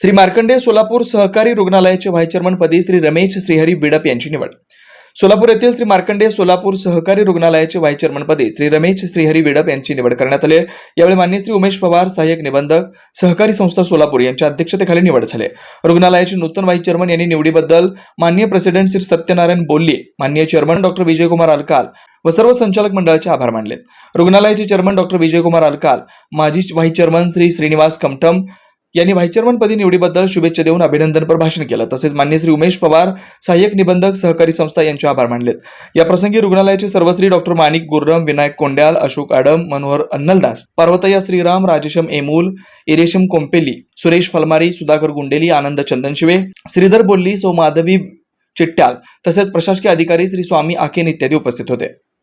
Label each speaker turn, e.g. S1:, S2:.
S1: श्री मार्कंडे सोलापूर सहकारी रुग्णालयाचे व्हाईस चेअरमनपदी श्री रमेश श्रीहरी बिडप यांची निवड. सोलापूर येथील श्री मार्कंडे सोलापूर सहकारी रुग्णालयाचे व्हाईस चेअरमनपदी श्री रमेश श्रीहरी विडप यांची निवड करण्यात आली यावेळी मान्य श्री उमेश पवार सहाय्यक निबंधक सहकारी संस्था सोलापूर यांच्या अध्यक्षतेखाली निवड झाली रुग्णालयाचे नूतन व्हाईस चेअरमन यांनी निवडीबद्दल मान्य प्रेसिडेंट श्री सत्यनारायण बोल्ले मान्य चेअरमन डॉक्टर विजयकुमार अलकाल व सर्व संचालक मंडळाचे आभार मानले रुग्णालयाचे चेअरमन डॉक्टर विजयकुमार अलकाल माजी व्हाईस चेअरमन श्री श्रीनिवास कमठम यांनी व्हाईस निवडीबद्दल शुभेच्छा देऊन अभिनंदनपर भाषण केलं. तसेच मान्य श्री उमेश पवार सहाय्यक निबंधक सहकारी संस्था यांचे आभार मानलेत. या प्रसंगी रुग्णालयाचे सर्वश्री डॉक्टर माणिक गुर्रम विनायक कोंड्याल अशोक आडम मनोहर अन्नलदास पार्वतया श्रीराम राजेशम एमूल इरेशम कोंपेली सुरेश फलमारी सुधाकर गुंडेली आनंद चंदनशिवे श्रीधर बोल्ली सौ माधवी चिट्ट्याल तसेच प्रशासकीय अधिकारी श्री स्वामी आकेन इत्यादी उपस्थित होते.